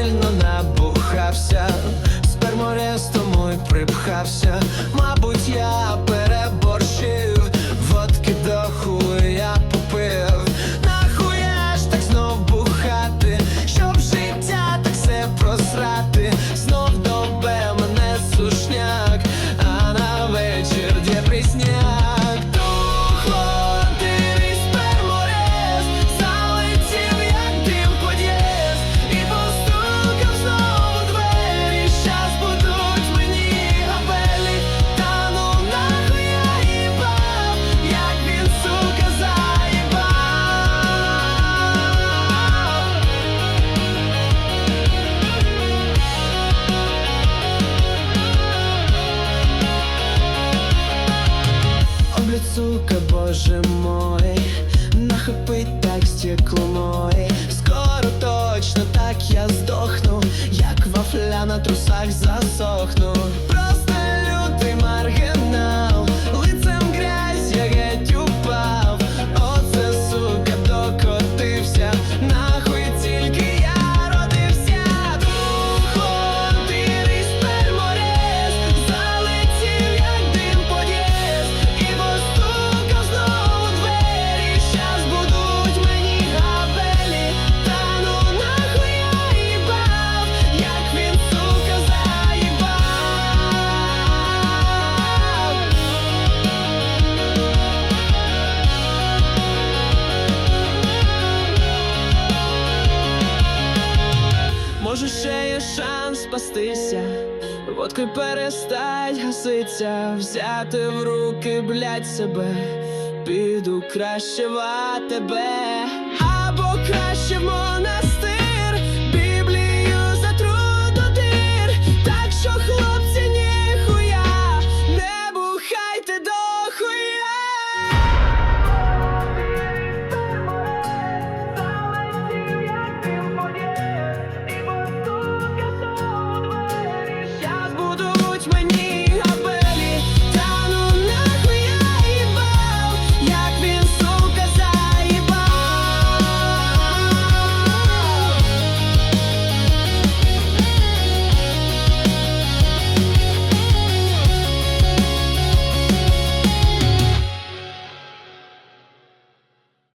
сильно набухався, Сперморез тому припхався, мабуть, я переборщив водки до ху. сука, боже мой, нахопить так стекло моє. запастися, водки перестать гаситься, взяти в руки, блять, себе, піду кращувати тебе або краще.